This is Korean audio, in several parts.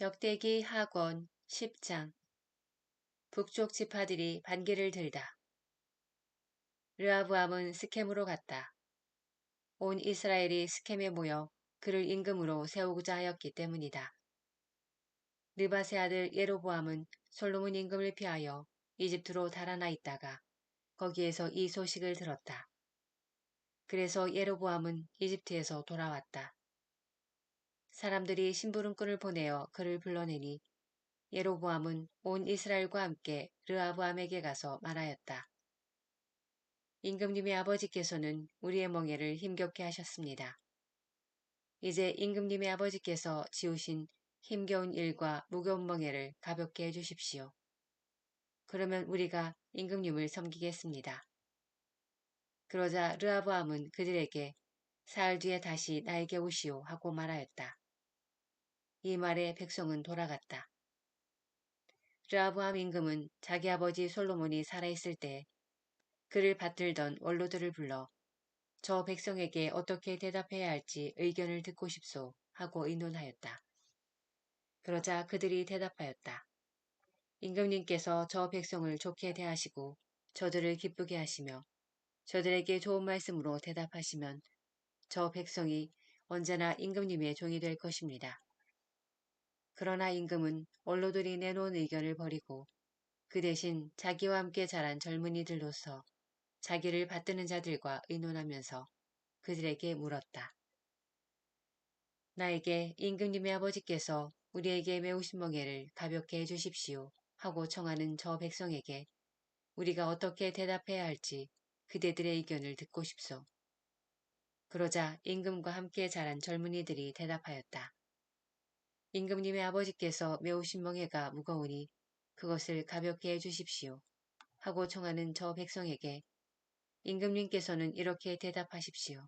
역대기 하권 10장 북쪽 지파들이 반기를 들다. 르아브암은 스켐으로 갔다. 온 이스라엘이 스켐에 모여 그를 임금으로 세우고자 하였기 때문이다. 느바세 아들 예로보암은 솔로몬 임금을 피하여 이집트로 달아나 있다가 거기에서 이 소식을 들었다. 그래서 예로보암은 이집트에서 돌아왔다. 사람들이 심부름꾼을 보내어 그를 불러내니 예로보암은 온 이스라엘과 함께 르아브암에게 가서 말하였다. 임금님의 아버지께서는 우리의 멍에를 힘겹게 하셨습니다. 이제 임금님의 아버지께서 지우신 힘겨운 일과 무거운 멍에를 가볍게 해주십시오. 그러면 우리가 임금님을 섬기겠습니다. 그러자 르아브암은 그들에게 사흘 뒤에 다시 나에게 오시오 하고 말하였다. 이 말에 백성은 돌아갔다. 르아브암 임금은 자기 아버지 솔로몬이 살아있을 때 그를 받들던 원로들을 불러 저 백성에게 어떻게 대답해야 할지 의견을 듣고 싶소 하고 의논하였다. 그러자 그들이 대답하였다. 임금님께서 저 백성을 좋게 대하시고 저들을 기쁘게 하시며 저들에게 좋은 말씀으로 대답하시면 저 백성이 언제나 임금님의 종이 될 것입니다. 그러나 임금은 원로들이 내놓은 의견을 버리고 그 대신 자기와 함께 자란 젊은이들로서 자기를 받드는 자들과 의논하면서 그들에게 물었다. 나에게 임금님의 아버지께서 우리에게 매우신 멍에를 가볍게 해주십시오 하고 청하는 저 백성에게 우리가 어떻게 대답해야 할지 그대들의 의견을 듣고 싶소. 그러자 임금과 함께 자란 젊은이들이 대답하였다. 임금님의 아버지께서 매우신 멍해가 무거우니 그것을 가볍게 해주십시오. 하고 청하는 저 백성에게 임금님께서는 이렇게 대답하십시오.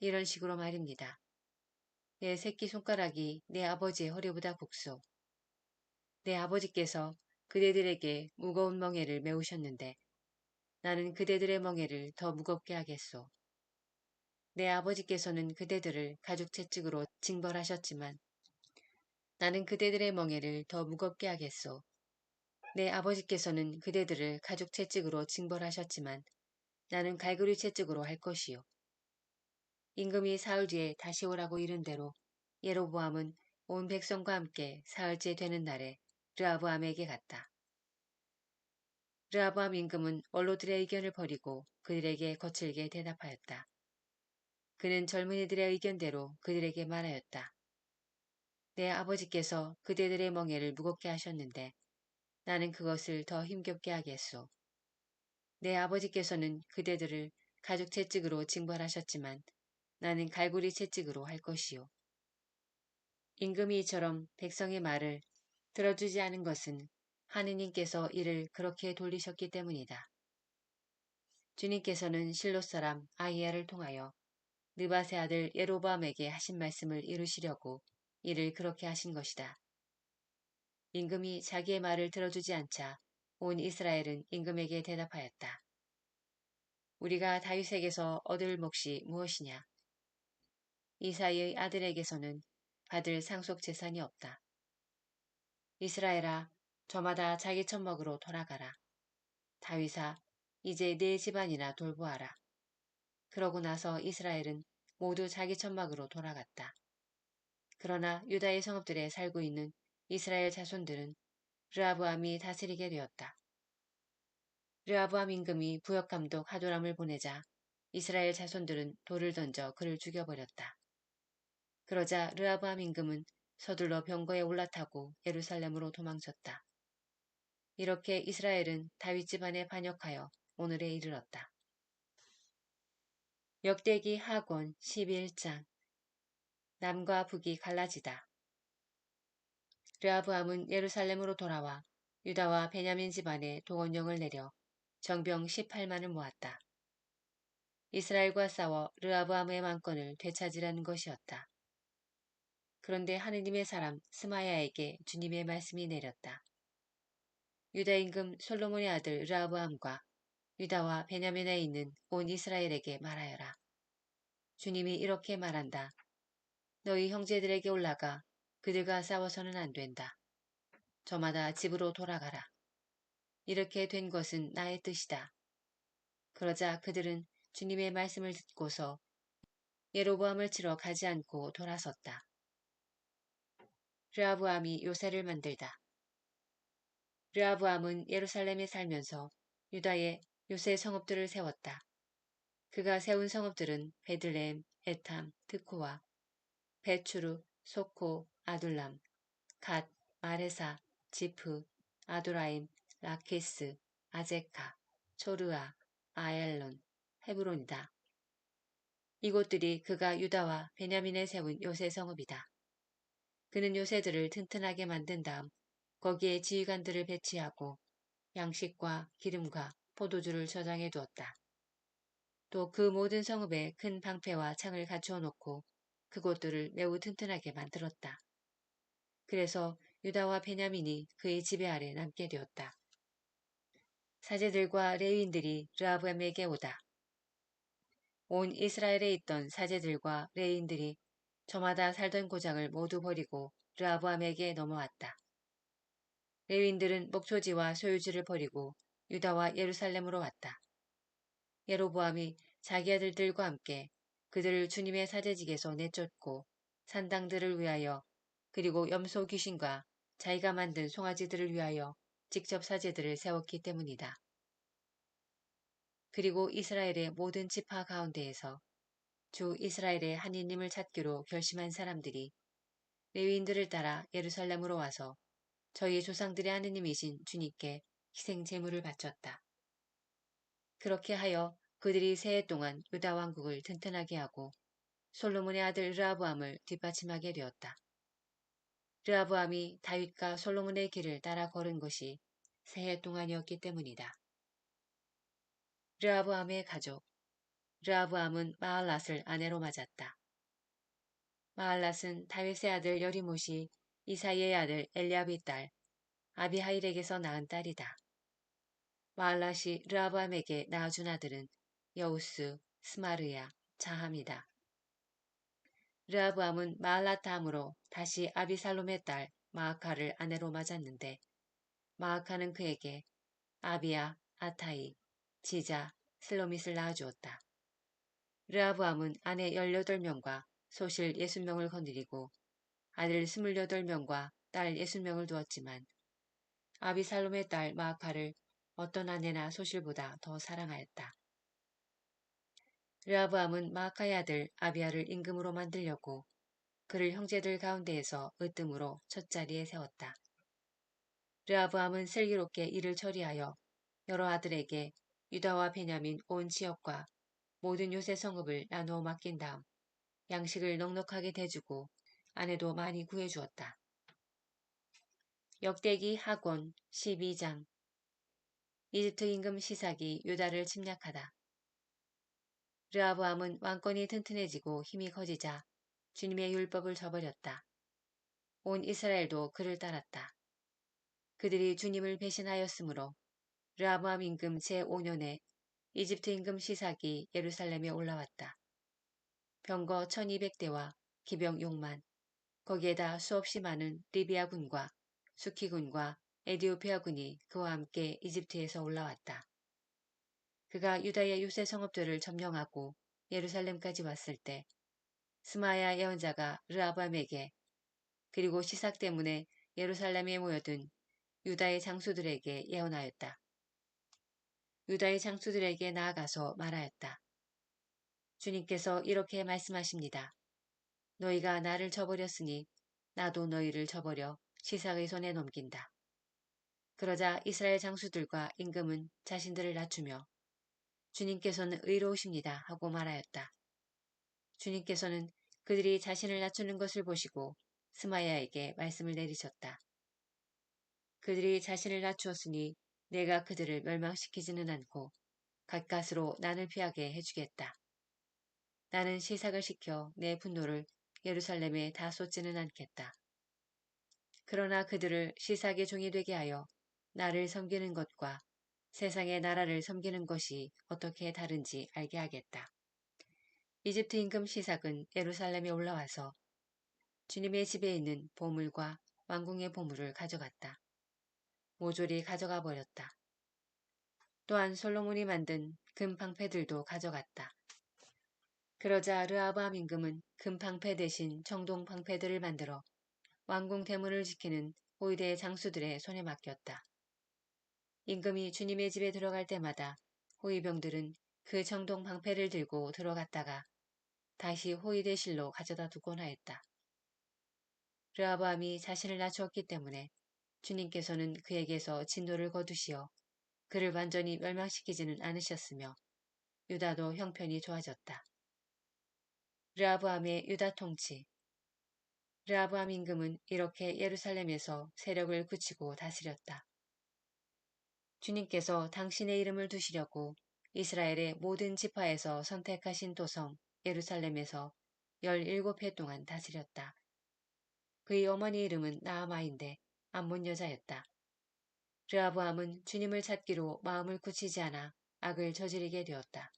이런 식으로 말입니다. 내 새끼 손가락이 내 아버지의 허리보다 굵소. 내 아버지께서 그대들에게 무거운 멍해를 메우셨는데 나는 그대들의 멍해를 더 무겁게 하겠소. 내 아버지께서는 그대들을 가죽 채찍으로 징벌하셨지만 나는 그대들의 멍에를 더 무겁게 하겠소. 내 아버지께서는 그대들을 가죽 채찍으로 징벌하셨지만 나는 갈고리 채찍으로 할 것이요. 임금이 사흘 뒤에 다시 오라고 이른 대로 예로보암은 온 백성과 함께 사흘째 되는 날에 르아브암에게 갔다. 르아브암 임금은 원로들의 의견을 버리고 그들에게 거칠게 대답하였다. 그는 젊은이들의 의견대로 그들에게 말하였다. 내 아버지께서 그대들의 멍에를 무겁게 하셨는데 나는 그것을 더 힘겹게 하겠소. 내 아버지께서는 그대들을 가죽 채찍으로 징벌하셨지만 나는 갈고리 채찍으로 할 것이요. 임금이 이처럼 백성의 말을 들어주지 않은 것은 하느님께서 이를 그렇게 돌리셨기 때문이다. 주님께서는 실로 사람 아이야를 통하여 느바세 아들 예로밤에게 하신 말씀을 이루시려고 이를 그렇게 하신 것이다. 임금이 자기의 말을 들어주지 않자 온 이스라엘은 임금에게 대답하였다. 우리가 다윗에게서 얻을 몫이 무엇이냐? 이사이의 아들에게서는 받을 상속 재산이 없다. 이스라엘아, 저마다 자기 천먹으로 돌아가라. 다윗아, 이제 네 집안이나 돌보아라. 그러고 나서 이스라엘은 모두 자기 천막으로 돌아갔다. 그러나 유다의 성읍들에 살고 있는 이스라엘 자손들은 르아브암이 다스리게 되었다. 르아브암 임금이 부역감독 하도람을 보내자 이스라엘 자손들은 돌을 던져 그를 죽여버렸다. 그러자 르아브암 임금은 서둘러 병거에 올라타고 예루살렘으로 도망쳤다. 이렇게 이스라엘은 다윗 집안에 반역하여 오늘에 이르렀다. 역대기 하권 11장 남과 북이 갈라지다. 르아브암은 예루살렘으로 돌아와 유다와 베냐민 집안에 동원령을 내려 정병 18만을 모았다. 이스라엘과 싸워 르아브암의 만권을 되찾으라는 것이었다. 그런데 하느님의 사람 스마야에게 주님의 말씀이 내렸다. 유다 임금 솔로몬의 아들 르아브암과 유다와 베냐민에 있는 온 이스라엘에게 말하여라. 주님이 이렇게 말한다. 너희 형제들에게 올라가 그들과 싸워서는 안 된다. 저마다 집으로 돌아가라. 이렇게 된 것은 나의 뜻이다. 그러자 그들은 주님의 말씀을 듣고서 예로보암을 치러 가지 않고 돌아섰다. 르아브암이 요새를 만들다. 르아브암은 예루살렘에 살면서 유다의 요새 성읍들을 세웠다. 그가 세운 성읍들은 베들레헴, 에탐, 드코와 베추르, 소코, 아둘람, 갓, 마레사, 지프, 아도라임, 라키스, 아제카, 초르아, 아엘론, 헤브론이다. 이곳들이 그가 유다와 베냐민에 세운 요새 성읍이다. 그는 요새들을 튼튼하게 만든 다음 거기에 지휘관들을 배치하고 양식과 기름과 포도주를 저장해 두었다. 또 그 모든 성읍에 큰 방패와 창을 갖추어 놓고 그곳들을 매우 튼튼하게 만들었다. 그래서 유다와 베냐민이 그의 지배 아래 남게 되었다. 사제들과 레위인들이 르아브암에게 오다. 온 이스라엘에 있던 사제들과 레위인들이 저마다 살던 고장을 모두 버리고 르아브암에게 넘어왔다. 레위인들은 목초지와 소유지를 버리고 유다와 예루살렘으로 왔다. 예로보암이 자기 아들들과 함께 그들을 주님의 사제직에서 내쫓고 산당들을 위하여 그리고 염소 귀신과 자기가 만든 송아지들을 위하여 직접 사제들을 세웠기 때문이다. 그리고 이스라엘의 모든 지파 가운데에서 주 이스라엘의 하느님을 찾기로 결심한 사람들이 레위인들을 따라 예루살렘으로 와서 저희 조상들의 하느님이신 주님께 희생 제물을 바쳤다. 그렇게 하여 그들이 새해 동안 유다 왕국을 튼튼하게 하고 솔로몬의 아들 르아브암을 뒷받침하게 되었다. 르아브암이 다윗과 솔로몬의 길을 따라 걸은 것이 새해 동안이었기 때문이다. 르아브암의 가족 르아브암은 마알랏을 아내로 맞았다. 마알랏은 다윗의 아들 여리못이 이사이의 아들 엘리압의 딸 아비하일에게서 낳은 딸이다. 마알랏이 르아브암에게 낳아준 아들은 여우스, 스마르야, 자함이다. 르아브암은 마알랏 다음으로 다시 아비살롬의 딸 마아카를 아내로 맞았는데 마아카는 그에게 아비야, 아타이, 지자, 슬로밋을 낳아주었다. 르아브암은 아내 18명과 소실 60명을 거느리고 아들 28명과 딸 60명을 두었지만 아비살롬의 딸 마아카를 어떤 아내나 소실보다 더 사랑하였다. 르아브암은 마아카의 아들 아비아를 임금으로 만들려고 그를 형제들 가운데에서 으뜸으로 첫자리에 세웠다. 르아브암은 슬기롭게 일을 처리하여 여러 아들에게 유다와 베냐민 온 지역과 모든 요새 성읍을 나누어 맡긴 다음 양식을 넉넉하게 대주고 아내도 많이 구해주었다. 역대기 학원 12장 이집트 임금 시삭이 유다를 침략하다. 르아브암은 왕권이 튼튼해지고 힘이 커지자 주님의 율법을 저버렸다. 온 이스라엘도 그를 따랐다. 그들이 주님을 배신하였으므로 르아브암 임금 제5년에 이집트 임금 시삭이 예루살렘에 올라왔다. 병거 1200대와 기병 6만, 거기에다 수없이 많은 리비아 군과 수키 군과 에디오피아 군이 그와 함께 이집트에서 올라왔다. 그가 유다의 유세 성읍들을 점령하고 예루살렘까지 왔을 때 스마야 예언자가 르아밤에게 그리고 시삭 때문에 예루살렘에 모여든 유다의 장수들에게 예언하였다. 유다의 장수들에게 나아가서 말하였다. 주님께서 이렇게 말씀하십니다. 너희가 나를 저버렸으니 나도 너희를 저버려 시삭의 손에 넘긴다. 그러자 이스라엘 장수들과 임금은 자신들을 낮추며 주님께서는 의로우십니다 하고 말하였다. 주님께서는 그들이 자신을 낮추는 것을 보시고 스마야에게 말씀을 내리셨다. 그들이 자신을 낮추었으니 내가 그들을 멸망시키지는 않고 가까스로 난을 피하게 해주겠다. 나는 시삭을 시켜 내 분노를 예루살렘에 다 쏟지는 않겠다. 그러나 그들을 시삭의 종이 되게 하여 나를 섬기는 것과 세상의 나라를 섬기는 것이 어떻게 다른지 알게 하겠다. 이집트 임금 시삭은 예루살렘에 올라와서 주님의 집에 있는 보물과 왕궁의 보물을 가져갔다. 모조리 가져가 버렸다. 또한 솔로몬이 만든 금 방패들도 가져갔다. 그러자 르아밤 임금은 금 방패 대신 청동 방패들을 만들어 왕궁 대문을 지키는 호위대 장수들의 손에 맡겼다. 임금이 주님의 집에 들어갈 때마다 호위병들은 그 청동 방패를 들고 들어갔다가 다시 호위대실로 가져다 두곤 하였다. 르아밤이 자신을 낮추었기 때문에 주님께서는 그에게서 진노를 거두시어 그를 완전히 멸망시키지는 않으셨으며 유다도 형편이 좋아졌다. 르아브암의 유다 통치 르아브암 임금은 이렇게 예루살렘에서 세력을 굳히고 다스렸다. 주님께서 당신의 이름을 두시려고 이스라엘의 모든 지파에서 선택하신 도성 예루살렘에서 17해 동안 다스렸다. 그의 어머니 이름은 나아마인데 암몬 여자였다. 르아브암은 주님을 찾기로 마음을 굳히지 않아 악을 저지르게 되었다.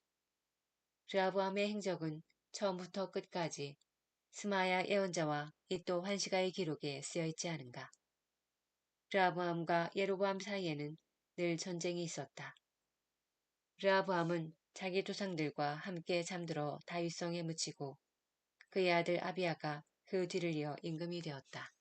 르아브암의 행적은 처음부터 끝까지 스마야 예언자와 이또 환시가의 기록에 쓰여 있지 않은가. 르아브암과 예로보암 사이에는 늘 전쟁이 있었다. 르아브암은 자기 조상들과 함께 잠들어 다윗성에 묻히고 그의 아들 아비아가 그 뒤를 이어 임금이 되었다.